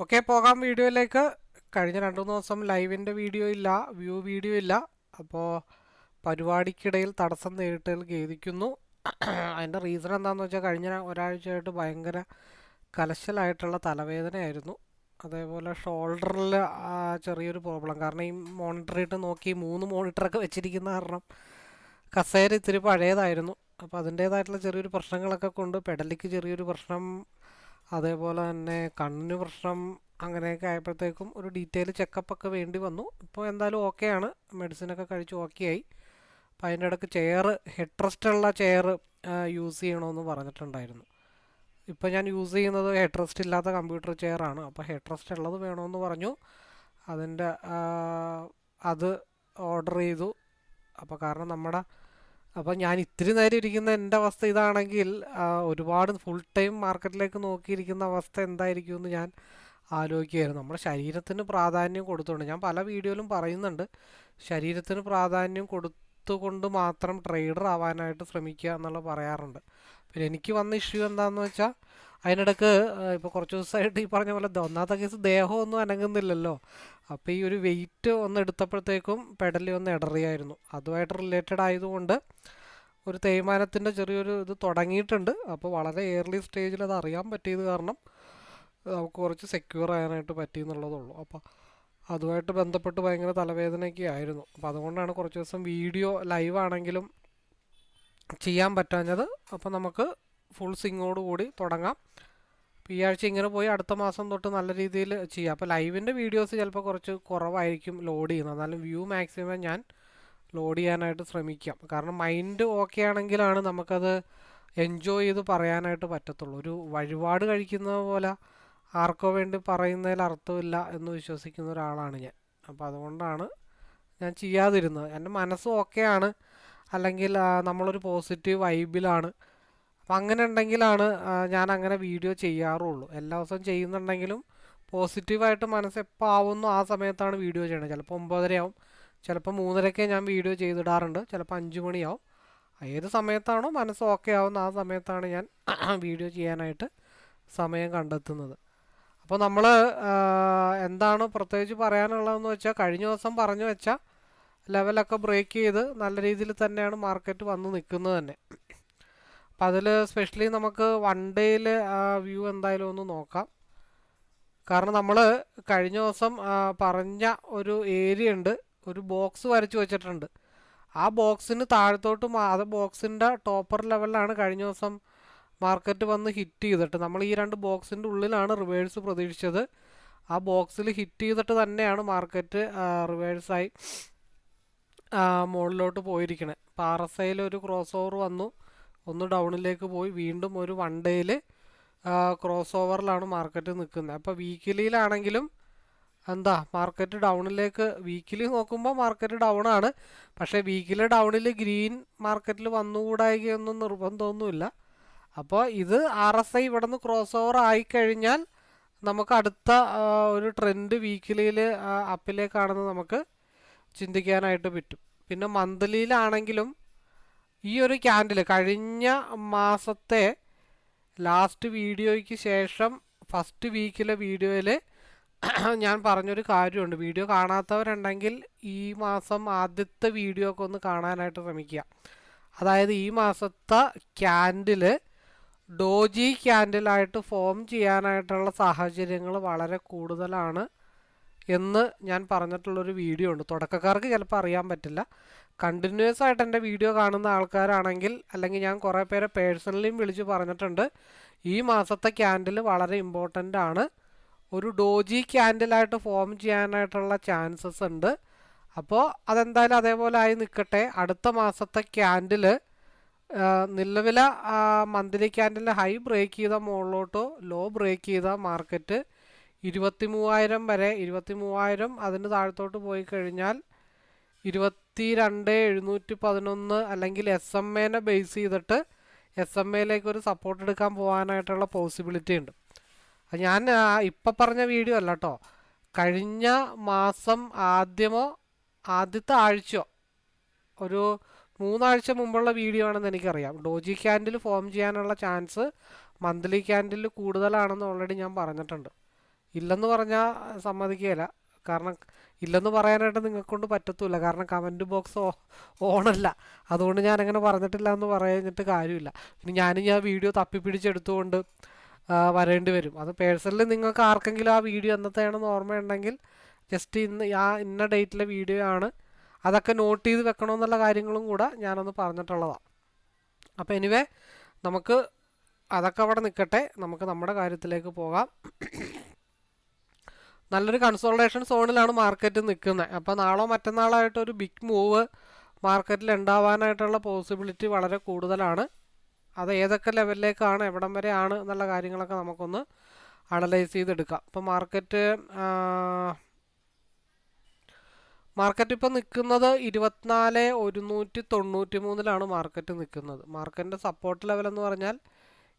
Okay പോകാം വീഡിയോയിലേക്ക്. കഴിഞ്ഞ രണ്ട് മൂന്ന് ദിവസം ലൈവിന്റെ വീഡിയോ ഇല്ല വ്യൂ വീഡിയോ ഇല്ല. അപ്പോൾ പരിപാടിക്കിടയിൽ തടസ്സം നേരിട്ടതിൽ ഖേദിക്കുന്നു. അതിന്റെ റീസൺ എന്താണെന്ന് വെച്ചാൽ കഴിഞ്ഞ ഒരാഴ്ചയായിട്ട് ഭയങ്കര കലശലായിട്ടുള്ള തലവേദനയായിരുന്നു. അതേപോലെ ഷോൾഡറിൽ ചെറിയൊരു പ്രോബ്ലം കാരണം ഈ മോണിറ്റർ ഇട്ട് നോക്കി മൂന്ന് മോണിറ്ററൊക്കെ വെച്ചിരിക്കുന്ന കാരണം കസേര ഇത്തിരി പഴയതായിരുന്നു. അപ്പോൾ അതിന്റേതായിട്ടുള്ള ചെറിയൊരു പ്രശ്നങ്ങളൊക്കെ കൊണ്ട് പെടലിക്ക് ചെറിയൊരു പ്രശ്നം അതേപോലെ തന്നെ കണ്ണിന് പ്രശ്നം അങ്ങനെയൊക്കെ ആയപ്പോഴത്തേക്കും ഒരു ഡീറ്റെയിൽ ചെക്കപ്പ് ഒക്കെ വേണ്ടി വന്നു. ഇപ്പോൾ എന്തായാലും ഓക്കെയാണ് മെഡിസിനൊക്കെ കഴിച്ച് ഓക്കെ ആയി. അപ്പോൾ അതിന്റെ ഇടയ്ക്ക് ചെയർ ഹെഡ് റെസ്റ്റ് ഉള്ള ചെയർ യൂസ് ചെയ്യണമെന്ന് പറഞ്ഞിട്ടുണ്ടായിരുന്നു. ഇപ്പോൾ ഞാൻ യൂസ് ചെയ്യുന്നത് ഹെഡ് റെസ്റ്റ് ഇല്ലാത്ത കമ്പ്യൂട്ടർ ചെയറാണ് അപ്പോൾ ഹെഡ് റെസ്റ്റ് ഉള്ളത് വേണമെന്ന് പറഞ്ഞു. അതിന്റെ അത് ഓർഡർ ചെയ്തു. അപ്പോൾ കാരണം നമ്മുടെ അപ്പോൾ ഞാൻ ഇത്തിരി നേരം ഇരിക്കുന്ന എന്റെ അവസ്ഥ ഇതാണെങ്കിൽ ഒരുപാട് ഫുൾ ടൈം മാർക്കറ്റിലേക്ക് നോക്കിയിരിക്കുന്ന അവസ്ഥ എന്തായിരിക്കും എന്ന് ഞാൻ ആലോചിക്കുകയായിരുന്നു. നമ്മുടെ ശരീരത്തിന് പ്രാധാന്യം കൊടുത്തുകൊണ്ട് ഞാൻ പല വീഡിയോയിലും പറയുന്നുണ്ട് ശരീരത്തിന് പ്രാധാന്യം കൊടുത്തുകൊണ്ട് മാത്രം ട്രേഡർ ആവാനായിട്ട് ശ്രമിക്കുക എന്നുള്ളത് പറയാറുണ്ട്. പിന്നെ എനിക്ക് വന്ന ഇഷ്യൂ എന്താണെന്ന് വെച്ചാൽ അതിനിടക്ക് ഇപ്പോൾ കുറച്ച് ദിവസമായിട്ട് ഈ പറഞ്ഞ പോലെ ഒന്നാമത്തെ കേസ് ദേഹമൊന്നും അനങ്ങുന്നില്ലല്ലോ. അപ്പോൾ ഈ ഒരു വെയിറ്റ് ഒന്ന് എടുത്തപ്പോഴത്തേക്കും പെടലി ഒന്ന് ഇടറിയായിരുന്നു അതുമായിട്ട് റിലേറ്റഡ് ആയതുകൊണ്ട് ഒരു തേയ്മാനത്തിന്റെ ചെറിയൊരു ഇത് തുടങ്ങിയിട്ടുണ്ട്. അപ്പോൾ വളരെ ഏർലി സ്റ്റേജിൽ അത് അറിയാൻ പറ്റിയത് കാരണം നമുക്ക് കുറച്ച് സെക്യൂർ ആകാനായിട്ട് പറ്റി എന്നുള്ളതുള്ളൂ അപ്പോൾ അതുമായിട്ട് ബന്ധപ്പെട്ട് ഭയങ്കര തലവേദനയൊക്കെ ആയിരുന്നു. അപ്പോൾ അതുകൊണ്ടാണ് കുറച്ച് ദിവസം വീഡിയോ ലൈവ് ആണെങ്കിലും ചെയ്യാൻ പറ്റാഞ്ഞത്. അപ്പോൾ നമുക്ക് ഫുൾ സിങ്ങോട് കൂടി തുടങ്ങാം. ഈ ആഴ്ച ഇങ്ങനെ പോയി അടുത്ത മാസം തൊട്ട് നല്ല രീതിയിൽ ചെയ്യാം. അപ്പോൾ ലൈവിന്റെ വീഡിയോസ് ചിലപ്പോൾ കുറച്ച് കുറവായിരിക്കും ലോഡ് ചെയ്യുന്നത്. എന്നാലും വ്യൂ മാക്സിമം ഞാൻ ലോഡ് ചെയ്യാനായിട്ട് ശ്രമിക്കാം. കാരണം മൈൻഡ് ഓക്കെ ആണെങ്കിലാണ് നമുക്കത് എൻജോയ് ചെയ്ത് പറയാനായിട്ട് പറ്റത്തുള്ളൂ. ഒരു വഴിപാട് കഴിക്കുന്ന പോലെ ആർക്കോ വേണ്ടി പറയുന്നതിൽ അർത്ഥമില്ല എന്ന് വിശ്വസിക്കുന്ന ഒരാളാണ് ഞാൻ. അപ്പോൾ അതുകൊണ്ടാണ് ഞാൻ ചെയ്യാതിരുന്നത്. എന്റെ മനസ്സ് ഓക്കെയാണ് അല്ലെങ്കിൽ നമ്മളൊരു പോസിറ്റീവ് വൈബിലാണ് അപ്പം അങ്ങനെ ഉണ്ടെങ്കിലാണ് ഞാൻ അങ്ങനെ വീഡിയോ ചെയ്യാറുള്ളൂ. എല്ലാ ദിവസവും ചെയ്യുന്നുണ്ടെങ്കിലും പോസിറ്റീവായിട്ട് മനസ്സ് എപ്പോൾ ആവുന്നു ആ സമയത്താണ് വീഡിയോ ചെയ്യണത്. ചിലപ്പോൾ ഒമ്പതരയാവും ചിലപ്പോൾ മൂന്നരയ്ക്ക് ഞാൻ വീഡിയോ ചെയ്തിടാറുണ്ട്. ചിലപ്പോൾ അഞ്ച് മണിയാവും. ഏത് സമയത്താണോ മനസ്സ് ഓക്കെ ആവുന്ന ആ സമയത്താണ് ഞാൻ വീഡിയോ ചെയ്യാനായിട്ട് സമയം കണ്ടെത്തുന്നത്. അപ്പോൾ നമ്മൾ എന്താണ് പ്രത്യേകിച്ച് പറയാനുള്ളതെന്ന് വെച്ചാൽ കഴിഞ്ഞ ദിവസം പറഞ്ഞു വെച്ച ലെവലൊക്കെ ബ്രേക്ക് ചെയ്ത് നല്ല രീതിയിൽ തന്നെയാണ് മാർക്കറ്റ് വന്ന് നിൽക്കുന്നത് തന്നെ. അപ്പം അതിൽ സ്പെഷ്യലി നമുക്ക് വൺ ഡേയിൽ വ്യൂ എന്തായാലും ഒന്ന് നോക്കാം. കാരണം നമ്മൾ കഴിഞ്ഞ ദിവസം പറഞ്ഞ ഒരു ഏരിയ ഉണ്ട് ഒരു ബോക്സ് വരച്ച് വെച്ചിട്ടുണ്ട്. ആ ബോക്സിന് താഴത്തോട്ട് അത് ബോക്സിന്റെ ടോപ്പർ ലെവലിലാണ് കഴിഞ്ഞ ദിവസം മാർക്കറ്റ് വന്ന് ഹിറ്റ് ചെയ്തിട്ട്. നമ്മൾ ഈ രണ്ട് ബോക്സിന്റെ ഉള്ളിലാണ് റിവേഴ്സ് പ്രതീക്ഷിച്ചത്. ആ ബോക്സിൽ ഹിറ്റ് ചെയ്തിട്ട് തന്നെയാണ് മാർക്കറ്റ് റിവേഴ്സായി മുകളിലോട്ട് പോയിരിക്കണേ. അപ്പോൾ ആർ എസ് ഒരു ക്രോസ് ഓവർ വന്നു. ഒന്ന് ഡൗണിലേക്ക് പോയി വീണ്ടും ഒരു വൺ ഡേയിൽ ക്രോസ് ഓവറിലാണ് മാർക്കറ്റ് നിൽക്കുന്നത്. അപ്പോൾ വീക്കിലിയിലാണെങ്കിലും എന്താ മാർക്കറ്റ് ഡൗണിലേക്ക് വീക്കിലി നോക്കുമ്പോൾ മാർക്കറ്റ് ഡൗൺ ആണ് പക്ഷേ വീക്കിലെ ഡൗണിൽ ഗ്രീൻ മാർക്കറ്റിൽ വന്നുകൂടായികയൊന്നും നിർബന്ധമൊന്നുമില്ല. അപ്പോൾ ഇത് ആർ എസ് ഐ ഇവിടെ നിന്ന് ക്രോസ് ഓവർ ആയിക്കഴിഞ്ഞാൽ നമുക്ക് അടുത്ത ഒരു ട്രെൻഡ് വീക്കിലിയിൽ അപ്പിലേക്കാണെന്ന് നമുക്ക് ചിന്തിക്കാനായിട്ട് പറ്റും. പിന്നെ മന്ത്ലിയിലാണെങ്കിലും ഈ ഒരു ക്യാൻഡിൽ കഴിഞ്ഞ മാസത്തെ ലാസ്റ്റ് വീഡിയോയ്ക്ക് ശേഷം ഫസ്റ്റ് വീക്കിലെ വീഡിയോയിൽ ഞാൻ പറഞ്ഞൊരു കാര്യമുണ്ട്. വീഡിയോ കാണാത്തവരുണ്ടെങ്കിൽ ഈ മാസം ആദ്യത്തെ വീഡിയോ ഒക്കെ ഒന്ന് കാണാനായിട്ട് ശ്രമിക്കുക. അതായത് ഈ മാസത്തെ ക്യാൻഡിൽ ഡോജി ക്യാൻഡിലായിട്ട് ഫോം ചെയ്യാനായിട്ടുള്ള സാഹചര്യങ്ങൾ വളരെ കൂടുതലാണ് എന്ന് ഞാൻ പറഞ്ഞിട്ടുള്ളൊരു വീഡിയോ ഉണ്ട്. തുടക്കക്കാർക്ക് ചിലപ്പോൾ അറിയാൻ പറ്റില്ല. കണ്ടിന്യൂസ് ആയിട്ട് എന്റെ വീഡിയോ കാണുന്ന ആൾക്കാരാണെങ്കിൽ അല്ലെങ്കിൽ ഞാൻ കുറേ പേരെ പേഴ്സണലിയും വിളിച്ച് പറഞ്ഞിട്ടുണ്ട് ഈ മാസത്തെ ക്യാൻഡിൽ വളരെ ഇമ്പോർട്ടന്റ് ആണ്. ഒരു ഡോജി ക്യാൻഡിലായിട്ട് ഫോം ചെയ്യാനായിട്ടുള്ള ചാൻസസ് ഉണ്ട്. അപ്പോൾ അതെന്തായാലും അതേപോലെ ആയി നിൽക്കട്ടെ. അടുത്ത മാസത്തെ ക്യാൻഡിൽ നിലവിലെ മന്ത്ലി ക്യാൻഡിൽ ഹൈ ബ്രേക്ക് ചെയ്ത മുകളിലോട്ടോ ലോ ബ്രേക്ക് ചെയ്ത മാർക്കറ്റ് ഇരുപത്തി മൂവായിരം വരെ ഇരുപത്തി മൂവായിരം അതിന് താഴത്തോട്ട് പോയി കഴിഞ്ഞാൽ ഇരുപത്തി രണ്ട് എഴുന്നൂറ്റി പതിനൊന്ന് അല്ലെങ്കിൽ എസ് എം എനെ ബേസ് ചെയ്തിട്ട് എസ് എം എയിലേക്ക് ഒരു സപ്പോർട്ട് എടുക്കാൻ പോകാനായിട്ടുള്ള പോസിബിലിറ്റി ഉണ്ട്. ഞാൻ ഇപ്പം പറഞ്ഞ വീഡിയോ അല്ല കേട്ടോ കഴിഞ്ഞ മാസം ആദ്യമോ ആദ്യത്തെ ആഴ്ചയോ ഒരു മൂന്നാഴ്ച മുമ്പുള്ള വീഡിയോ ആണെന്ന് എനിക്കറിയാം. ഡോജി ക്യാൻഡിൽ ഫോം ചെയ്യാനുള്ള ചാൻസ് മന്ത്ലി ക്യാൻഡിൽ കൂടുതലാണെന്ന് ഓൾറെഡി ഞാൻ പറഞ്ഞിട്ടുണ്ട്. ഇല്ലെന്ന് പറഞ്ഞാൽ സമ്മതിക്കുകയില്ല. കാരണം ഇല്ലെന്ന് പറയാനായിട്ട് നിങ്ങൾക്കൊണ്ട് പറ്റത്തില്ല. കാരണം കമന്റ് ബോക്സ് ഓണല്ല. അതുകൊണ്ട് ഞാൻ അങ്ങനെ പറഞ്ഞിട്ടില്ല എന്ന് പറഞ്ഞിട്ട് കാര്യമില്ല. ഇനി ഞാനും ഞാൻ വീഡിയോ തപ്പിപ്പിടിച്ചെടുത്തുകൊണ്ട് വരേണ്ടി വരും. അത് പേഴ്സണലി നിങ്ങൾക്ക് ആർക്കെങ്കിലും ആ വീഡിയോ എന്നത്തെയാണെന്ന് ഓർമ്മയുണ്ടെങ്കിൽ ജസ്റ്റ് ഇന്ന് ആ ഇന്ന ഡേറ്റിലെ വീഡിയോ ആണ്. അതൊക്കെ നോട്ട് ചെയ്ത് വെക്കണമെന്നുള്ള കാര്യങ്ങളും കൂടെ ഞാനൊന്ന് പറഞ്ഞിട്ടുള്ളതാണ് അപ്പോൾ എനിവേ നമുക്ക് അതൊക്കെ അവിടെ നിൽക്കട്ടെ. നമുക്ക് നമ്മുടെ കാര്യത്തിലേക്ക് പോകാം. നല്ലൊരു കൺസോൾട്ടേഷൻ സോണിലാണ് മാർക്കറ്റ് നിൽക്കുന്നത് അപ്പോൾ നാളോ മറ്റന്നാളായിട്ട് ഒരു ബിഗ് മൂവ് മാർക്കറ്റിൽ ഉണ്ടാവാനായിട്ടുള്ള പോസിബിലിറ്റി വളരെ കൂടുതലാണ്. അത് ഏതൊക്കെ ലെവലിലേക്കാണ് എവിടം വരെയാണ് എന്നുള്ള കാര്യങ്ങളൊക്കെ നമുക്കൊന്ന് അനലൈസ് ചെയ്തെടുക്കാം. ഇപ്പോൾ മാർക്കറ്റ് മാർക്കറ്റ് ഇപ്പോൾ നിൽക്കുന്നത് ഇരുപത്തിനാല് ഒരുന്നൂറ്റി തൊണ്ണൂറ്റി മൂന്നിലാണ് മാർക്കറ്റ് നിൽക്കുന്നത് മാർക്കറ്റിന്റെ സപ്പോർട്ട് ലെവൽ എന്ന് പറഞ്ഞാൽ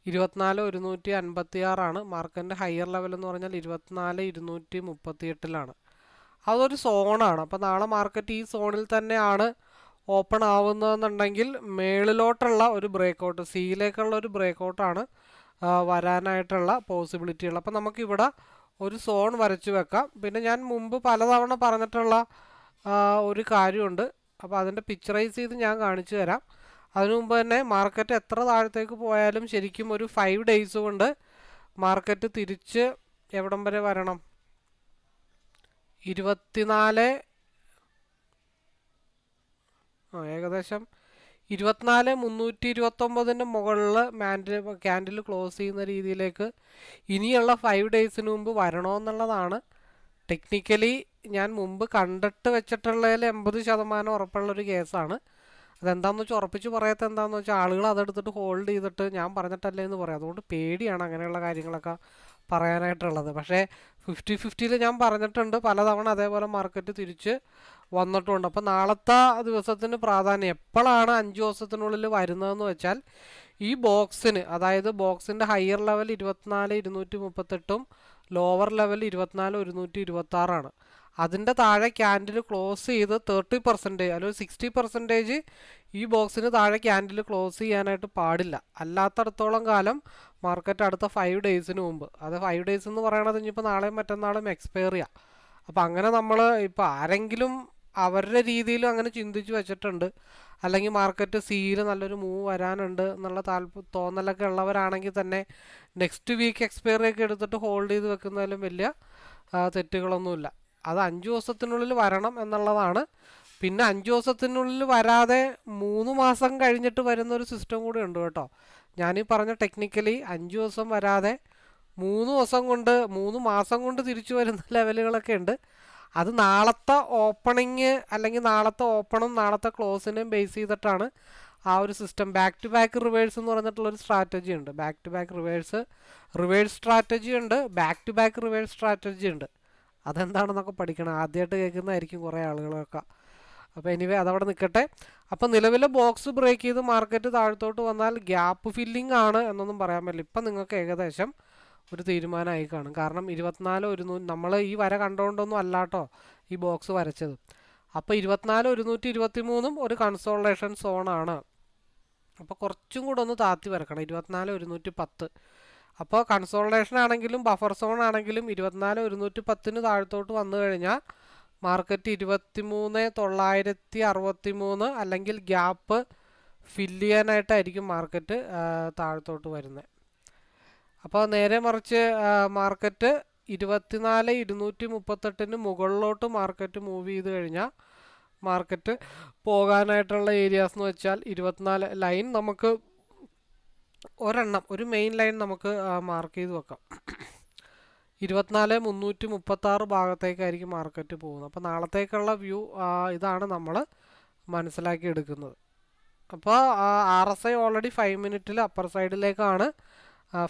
ഇരുപത്തിനാല് ഒരുന്നൂറ്റി അൻപത്തി ആറാണ് മാർക്കറ്റിന്റെ ഹയർ ലെവൽ എന്ന് പറഞ്ഞാൽ ഇരുപത്തിനാല് ഇരുന്നൂറ്റി മുപ്പത്തി എട്ടിലാണ് അതൊരു സോണാണ് അപ്പോൾ നാളെ മാർക്കറ്റ് ഈ സോണിൽ തന്നെയാണ് ഓപ്പൺ ആവുന്നതെന്നുണ്ടെങ്കിൽ മേളിലോട്ടുള്ള ഒരു ബ്രേക്കൗട്ട് സിയിലേക്കുള്ള ഒരു ബ്രേക്കൗട്ടാണ് വരാനായിട്ടുള്ള പോസിബിലിറ്റികൾ അപ്പോൾ നമുക്കിവിടെ ഒരു സോൺ വരച്ചു വെക്കാം. പിന്നെ ഞാൻ മുമ്പ് പലതവണ പറഞ്ഞിട്ടുള്ള ഒരു കാര്യമുണ്ട്. അപ്പോൾ അതിന്റെ പിക്ചറൈസ് ചെയ്ത് ഞാൻ കാണിച്ചു തരാം. അതിനു മുമ്പ് തന്നെ മാർക്കറ്റ് എത്ര താഴത്തേക്ക് പോയാലും ശരിക്കും ഒരു ഫൈവ് ഡേയ്സ് കൊണ്ട് മാർക്കറ്റ് തിരിച്ച് എവിടം വരെ വരണം? ഇരുപത്തിനാല് ആ ഏകദേശം ഇരുപത്തിനാല് മുന്നൂറ്റി ഇരുപത്തൊമ്പതിന്റെ മുകളിൽ മാൻഡിൽ ക്യാൻഡിൽ ക്ലോസ് ചെയ്യുന്ന രീതിയിലേക്ക് ഇനിയുള്ള ഫൈവ് ഡേയ്സിന് മുമ്പ് വരണമെന്നുള്ളതാണ്. ടെക്നിക്കലി ഞാൻ മുമ്പ് കണ്ടിട്ട് വെച്ചിട്ടുള്ളതിൽ എൺപത് ശതമാനം ഉറപ്പുള്ളൊരു കേസാണ് അതെന്താണെന്ന് വെച്ചാൽ ഉറപ്പിച്ച് പറയാത്ത എന്താണെന്ന് വെച്ചാൽ ആളുകൾ അതെടുത്തിട്ട് ഹോൾഡ് ചെയ്തിട്ട് ഞാൻ പറഞ്ഞിട്ടല്ലേ എന്ന് പറയാം. അതുകൊണ്ട് പേടിയാണ് അങ്ങനെയുള്ള കാര്യങ്ങളൊക്കെ പറയാനായിട്ടുള്ളത്. പക്ഷേ ഫിഫ്റ്റി ഫിഫ്റ്റിയിൽ ഞാൻ പറഞ്ഞിട്ടുണ്ട്. പലതവണ അതേപോലെ മാർക്കറ്റ് തിരിച്ച് വന്നിട്ടുണ്ട്. അപ്പോൾ നാളത്തെ ദിവസത്തിന് പ്രാധാന്യം എപ്പോഴാണ് അഞ്ച് ദിവസത്തിനുള്ളിൽ വരുന്നതെന്ന് വെച്ചാൽ ഈ ബോക്സിന് അതായത് ബോക്സിന്റെ ഹയർ ലെവൽ ഇരുപത്തിനാല് ഇരുന്നൂറ്റി മുപ്പത്തെട്ടും ലോവർ ലെവൽ ഇരുപത്തിനാല് ഒരുന്നൂറ്റി ഇരുപത്തി ആറാണ് അതിന്റെ താഴെ ക്യാൻഡിൽ ക്ലോസ് ചെയ്ത് തേർട്ടി പെർസെന്റേജ് അല്ലെങ്കിൽ സിക്സ്റ്റി പെർസെന്റേജ് ഈ ബോക്സിന് താഴെ ക്യാൻഡിൽ ക്ലോസ് ചെയ്യാനായിട്ട് പാടില്ല. അല്ലാത്തടത്തോളം കാലം മാർക്കറ്റ് അടുത്ത ഫൈവ് ഡേയ്സിന് മുമ്പ്. അത് ഫൈവ് ഡേയ്സ് എന്ന് പറയണത് ഇനിയിപ്പോൾ നാളെയും മറ്റന്നാളും എക്സ്പയർ ചെയ്യാം. അപ്പോൾ അങ്ങനെ നമ്മൾ ഇപ്പോൾ ആരെങ്കിലും അവരുടെ രീതിയിലും അങ്ങനെ ചിന്തിച്ച് വെച്ചിട്ടുണ്ട്. അല്ലെങ്കിൽ മാർക്കറ്റ് സിയിൽ നല്ലൊരു മൂവ് വരാനുണ്ട് എന്നുള്ള താല്പ തോന്നലൊക്കെ ഉള്ളവരാണെങ്കിൽ തന്നെ നെക്സ്റ്റ് വീക്ക് എക്സ്പയറി ഒക്കെ എടുത്തിട്ട് ഹോൾഡ് ചെയ്ത് വെക്കുന്നതിലും വലിയ തെറ്റുകളൊന്നുമില്ല. അത് അഞ്ച് ദിവസത്തിനുള്ളിൽ വരണം എന്നുള്ളതാണ്. പിന്നെ അഞ്ച് ദിവസത്തിനുള്ളിൽ വരാതെ മൂന്ന് മാസം കഴിഞ്ഞിട്ട് വരുന്ന ഒരു സിസ്റ്റം കൂടി ഉണ്ട് കേട്ടോ. ഞാനീ പറഞ്ഞ ടെക്നിക്കലി അഞ്ച് ദിവസം വരാതെ മൂന്ന് ദിവസം കൊണ്ട് മൂന്ന് മാസം കൊണ്ട് തിരിച്ചു വരുന്ന ലെവലുകളൊക്കെ ഉണ്ട്. അത് നാളത്തെ ഓപ്പണിങ് അല്ലെങ്കിൽ നാളത്തെ ഓപ്പണും നാളത്തെ ക്ലോസിനെയും ബേസ് ചെയ്തിട്ടാണ് ആ ഒരു system back to back reverse എന്ന് പറഞ്ഞിട്ടുള്ളൊരു സ്ട്രാറ്റജി ഉണ്ട്. Back to back reverse reverse strategy ഉണ്ട്. Back to back reverse strategy ഉണ്ട്. അതെന്താണെന്നൊക്കെ പഠിക്കണം. ആദ്യമായിട്ട് കേൾക്കുന്നതായിരിക്കും കുറേ ആളുകളൊക്കെ. അപ്പോൾ എനിവേ അതവിടെ നിൽക്കട്ടെ. അപ്പോൾ നിലവിലെ ബോക്സ് ബ്രേക്ക് ചെയ്ത് മാർക്കറ്റ് താഴത്തോട്ട് വന്നാൽ ഗ്യാപ്പ് ഫില്ലിംഗ് ആണ് എന്നൊന്നും പറയാൻ പറ്റില്ല. ഇപ്പം നിങ്ങൾക്ക് ഏകദേശം ഒരു തീരുമാനമായി കാണും. കാരണം ഇരുപത്തിനാല് ഒരുന്നൂറ്റി നമ്മൾ ഈ വര കണ്ടുകൊണ്ടൊന്നും അല്ലാട്ടോ ഈ ബോക്സ് വരച്ചത്. അപ്പോൾ ഇരുപത്തിനാല് ഒരുന്നൂറ്റി ഇരുപത്തി മൂന്നും ഒരു കൺസോളേഷൻ സോണാണ് അപ്പോൾ കുറച്ചും കൂടെ ഒന്ന് താത്തി വരക്കണം. ഇരുപത്തിനാല് ഒരുന്നൂറ്റി പത്ത്. അപ്പോൾ കൺസോൾട്ടേഷൻ ആണെങ്കിലും ബഫർ സോൺ ആണെങ്കിലും ഇരുപത്തിനാല് ഒരുന്നൂറ്റി പത്തിന് താഴത്തോട്ട് വന്നു കഴിഞ്ഞാൽ മാർക്കറ്റ് ഇരുപത്തി മൂന്ന് തൊള്ളായിരത്തി അറുപത്തി മൂന്ന് അല്ലെങ്കിൽ ഗ്യാപ്പ് ഫില്ല് ചെയ്യാനായിട്ടായിരിക്കും മാർക്കറ്റ് താഴത്തോട്ട് വരുന്നത് അപ്പോൾ നേരെ മറിച്ച് മാർക്കറ്റ് ഇരുപത്തിനാല് ഇരുന്നൂറ്റി മുപ്പത്തെട്ടിന് മുകളിലോട്ട് മാർക്കറ്റ് മൂവ് ചെയ്ത് കഴിഞ്ഞാൽ മാർക്കറ്റ് പോകാനായിട്ടുള്ള ഏരിയാസ് എന്ന് വെച്ചാൽ ഇരുപത്തിനാല് ലൈൻ നമുക്ക് ഒരെണ്ണം ഒരു മെയിൻ ലൈൻ നമുക്ക് മാർക്ക് ചെയ്ത് വെക്കാം. ഇരുപത്തിനാല് മുന്നൂറ്റി മുപ്പത്തി ആറ് ഭാഗത്തേക്കായിരിക്കും മാർക്കറ്റ് പോകുന്നത്. അപ്പോൾ നാളത്തേക്കുള്ള വ്യൂ ഇതാണ് നമ്മൾ മനസ്സിലാക്കി എടുക്കുന്നത്. അപ്പോൾ R S I already five മിനിറ്റിൽ അപ്പർ സൈഡിലേക്കാണ്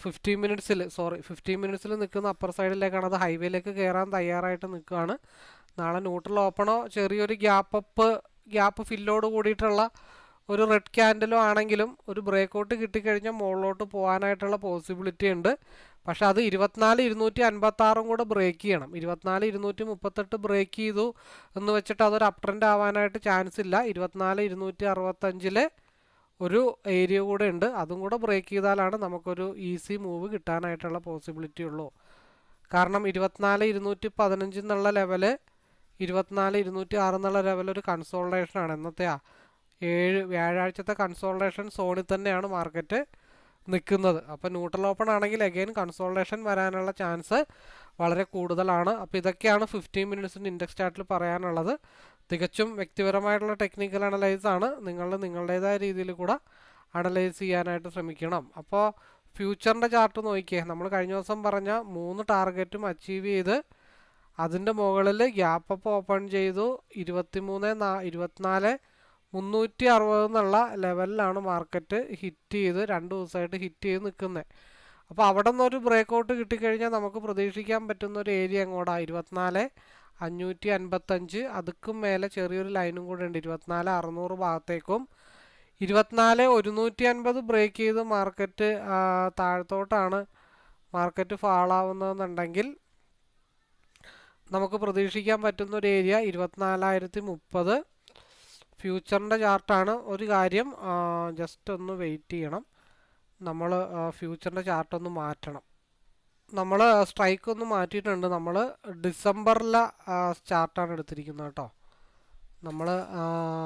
ഫിഫ്റ്റീൻ മിനിറ്റ്സിൽ സോറി ഫിഫ്റ്റീൻ മിനിറ്റ്സിൽ നിൽക്കുന്ന അപ്പർ സൈഡിലേക്കാണ് അത് ഹൈവേയിലേക്ക് കയറാൻ തയ്യാറായിട്ട് നിൽക്കുകയാണ്. നാളെ ന്യൂട്രൽ ഓപ്പണോ ചെറിയൊരു ഗ്യാപ്പ് അപ്പ് ഗ്യാപ്പ് ഫില്ലോട് കൂടിയിട്ടുള്ള ഒരു റെഡ് ക്യാൻഡലോ ആണെങ്കിലും ഒരു ബ്രേക്ക് ഔട്ട് കിട്ടിക്കഴിഞ്ഞാൽ മുകളിലോട്ട് പോകാനായിട്ടുള്ള പോസിബിലിറ്റി ഉണ്ട്. പക്ഷേ അത് ഇരുപത്തിനാല് ഇരുന്നൂറ്റി അൻപത്താറും കൂടെ ബ്രേക്ക് ചെയ്യണം. ഇരുപത്തിനാല് ഇരുന്നൂറ്റി മുപ്പത്തെട്ട് ബ്രേക്ക് ചെയ്തു എന്ന് വെച്ചിട്ട് അതൊരു അപ് ട്രെൻഡ് ആവാനായിട്ട് ചാൻസ് ഇല്ല. ഇരുപത്തിനാല് ഇരുന്നൂറ്റി അറുപത്തഞ്ചിൽ ഒരു ഏരിയ കൂടെ ഉണ്ട്. അതും കൂടെ ബ്രേക്ക് ചെയ്താലാണ് നമുക്കൊരു ഈസി മൂവ് കിട്ടാനായിട്ടുള്ള പോസിബിലിറ്റി ഉള്ളൂ. കാരണം ഇരുപത്തിനാല് ഇരുന്നൂറ്റി പതിനഞ്ച് എന്നുള്ള ലെവൽ ഇരുപത്തിനാല് ഇരുന്നൂറ്റി ആറ് എന്നുള്ള ലെവൽ ഒരു കൺസോൾട്ടേഷനാണ് എന്നത്തെയാ? ഏഴ് വ്യാഴാഴ്ചത്തെ കൺസോൾട്ടേഷൻ സോണിൽ തന്നെയാണ് മാർക്കറ്റ് നിൽക്കുന്നത്. അപ്പോൾ ന്യൂട്രൽ ഓപ്പൺ ആണെങ്കിൽ അഗെയിൻ കൺസോൾട്ടേഷൻ വരാനുള്ള ചാൻസ് വളരെ കൂടുതലാണ്. അപ്പോൾ ഇതൊക്കെയാണ് ഫിഫ്റ്റീൻ മിനിറ്റ്സിന്റെ ഇൻഡെക്സ് ചാർട്ടിൽ പറയാനുള്ളത്. തികച്ചും വ്യക്തിപരമായിട്ടുള്ള ടെക്നിക്കൽ അനലൈസ് ആണ്. നിങ്ങൾ നിങ്ങളുടേതായ രീതിയിൽ കൂടെ അനലൈസ് ചെയ്യാനായിട്ട് ശ്രമിക്കണം. അപ്പോൾ ഫ്യൂച്ചറിന്റെ ചാർട്ട് നോക്കിയേ. നമ്മൾ കഴിഞ്ഞ ദിവസം പറഞ്ഞ മൂന്ന് ടാർഗറ്റും അച്ചീവ് ചെയ്ത് അതിന്റെ മുകളിൽ ഗ്യാപ്പ് അപ്പ് ഓപ്പൺ ചെയ്തു. ഇരുപത്തി മൂന്ന് ഇരുപത്തിനാല് മുന്നൂറ്റി അറുപത് എന്നുള്ള ലെവലിലാണ് മാർക്കറ്റ് ഹിറ്റ് ചെയ്ത് രണ്ട് ദിവസമായിട്ട് ഹിറ്റ് ചെയ്ത് നിൽക്കുന്നത് അപ്പോൾ അവിടെ നിന്നൊരു ബ്രേക്ക് ഔട്ട് കിട്ടിക്കഴിഞ്ഞാൽ നമുക്ക് പ്രതീക്ഷിക്കാൻ പറ്റുന്ന ഒരു ഏരിയ അങ്ങോട്ടാണ് ഇരുപത്തിനാല് അഞ്ഞൂറ്റി അൻപത്തഞ്ച് അതുക്കും മേലെ ചെറിയൊരു ലൈനും കൂടെ ഉണ്ട്. ഇരുപത്തിനാല് അറുന്നൂറ് ഭാഗത്തേക്കും. ഇരുപത്തിനാല് ഒരുന്നൂറ്റി അൻപത് ബ്രേക്ക് ചെയ്ത് മാർക്കറ്റ് താഴത്തോട്ടാണ് മാർക്കറ്റ് ഫാളാവുന്നതെന്നുണ്ടെങ്കിൽ നമുക്ക് പ്രതീക്ഷിക്കാൻ പറ്റുന്ന ഒരു ഏരിയ ഇരുപത്തിനാലായിരത്തി മുപ്പത് ഫ്യൂച്ചറിന്റെ ചാർട്ടാണ് ഒരു കാര്യം ജസ്റ്റ് ഒന്ന് വെയിറ്റ് ചെയ്യണം. നമ്മൾ ഫ്യൂച്ചറിന്റെ ചാർട്ടൊന്ന് മാറ്റണം. നമ്മൾ സ്ട്രൈക്ക് ഒന്ന് മാറ്റിയിട്ടുണ്ട്. നമ്മൾ ഡിസംബറിലെ ചാർട്ടാണ് എടുത്തിരിക്കുന്നത് കേട്ടോ. നമ്മൾ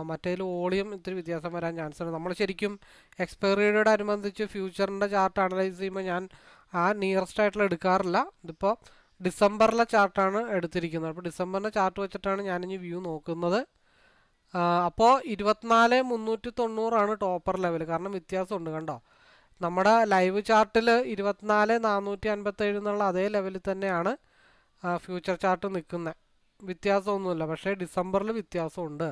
മറ്റേതിൽ വോളിയം ഇത്തിരി വ്യത്യാസം വരാൻ ചാൻസ് ഉണ്ട്. നമ്മൾ ശരിക്കും എക്സ്പയറിയോട് അനുബന്ധിച്ച് ഫ്യൂച്ചറിന്റെ ചാർട്ട് അനലൈസ് ചെയ്യുമ്പോൾ ഞാൻ ആ നിയറസ്റ്റ് ആയിട്ടുള്ള എടുക്കാറില്ല. ഇതിപ്പോൾ ഡിസംബറിലെ ചാർട്ടാണ് എടുത്തിരിക്കുന്നത്. അപ്പോൾ ഡിസംബറിന്റെ ചാർട്ട് വെച്ചിട്ടാണ് ഞാനിനി വ്യൂ നോക്കുന്നത്. അപ്പോൾ ഇരുപത്തിനാല് മുന്നൂറ്റി തൊണ്ണൂറാണ് ടോപ്പർ ലെവൽ കാരണം വ്യത്യാസമുണ്ട് കണ്ടോ? നമ്മുടെ ലൈവ് ചാർട്ടിൽ ഇരുപത്തിനാല് നാനൂറ്റി അൻപത്തേഴ് എന്നുള്ള അതേ ലെവലിൽ തന്നെയാണ് ഫ്യൂച്ചർ ചാർട്ട് നിൽക്കുന്നത് വ്യത്യാസമൊന്നുമില്ല പക്ഷേ ഡിസംബറിൽ വ്യത്യാസമുണ്ട്.